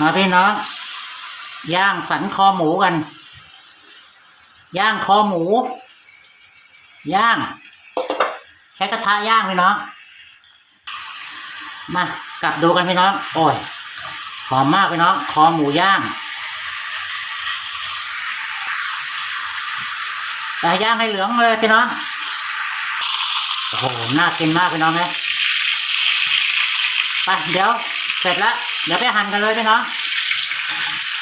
มาพี่น้อง ย่างสันคอหมูกัน ย่างคอหมู ย่าง ใช้กระทะย่างพี่น้อง มากลับดูกันพี่น้อง โอ้ย หอมมากพี่น้อง คอหมูย่างแต่ย่างให้เหลืองเลยพี่น้องโอ้โห น่ากินมากพี่น้องเลยไปเดี๋ยว เสร็จแล้วเดี๋ยวไปหั่นกันเลยพี่น้อง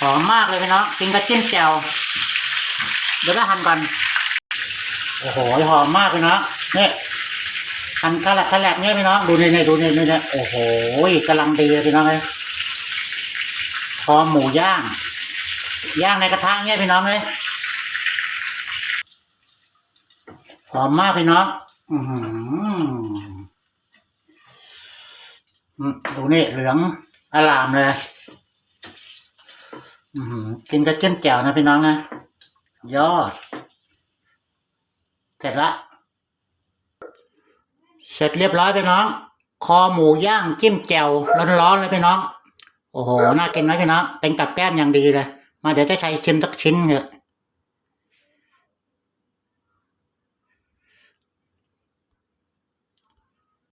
หอมมากเลยพี่น้องกินกับจิ้มแจ่วเดี๋ยวไปหั่นก่อนโอ้โหหอมมากพี่น้องนี่หั่นขลักขลักเนี่ยพี่น้องดูนี่นี่ดูนี่นี่นี่โอ้โหกำลังดีเลยพี่น้องเลยคอหมูย่าง ย่างในกระทะเนี่ยพี่น้องเลยหอมมากพี่น้อง อือหือ ดูนี่เหลืองอลามเลยกินกับจิ้มแจ่วนะพี่น้องนะยอด เสร็จละ เสร็จเรียบร้อยพี่น้อง คอหมูย่างจิ้มแจ่วร้อนๆเลยพี่น้อง โอ้โห น่ากินไหมพี่น้อง เป็นกับแก้มอย่างดีเลย มาเดี๋ยวจะใช้ชิมสักชิ้นเถอะ